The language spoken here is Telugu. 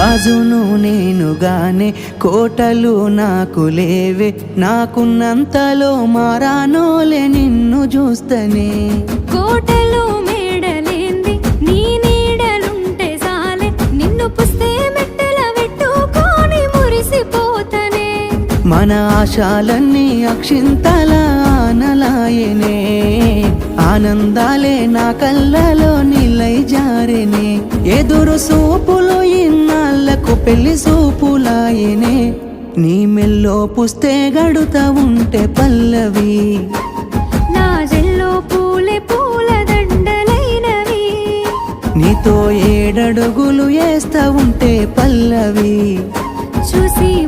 రాజును నేనుగానే కోటలు నాకు లేవే. నాకున్నంతలో మారానోలే నిన్ను చూస్తనే. కోటలు మేడలేంది నీ నీడలుంటే సాలే నిన్ను పుస్తే మెట్టెల పెట్టుకొని మురిసిపోతనే. మన ఆశాలన్నీ అక్షింతల ఆనలాయనే. ఆనందాలే నా కళ్ళలో నిలై జారెనే. ఎదురు ఇన్నాళ్ళకు పెళ్ళి సూపులాయనే నీ మెల్లో పుస్తే గడుతా ఉంటే పల్లవి. నా జెల్లో పూలే పూల దండలైనవి. నీతో ఏడడుగులు వేస్తా ఉంటే పల్లవి. చూసి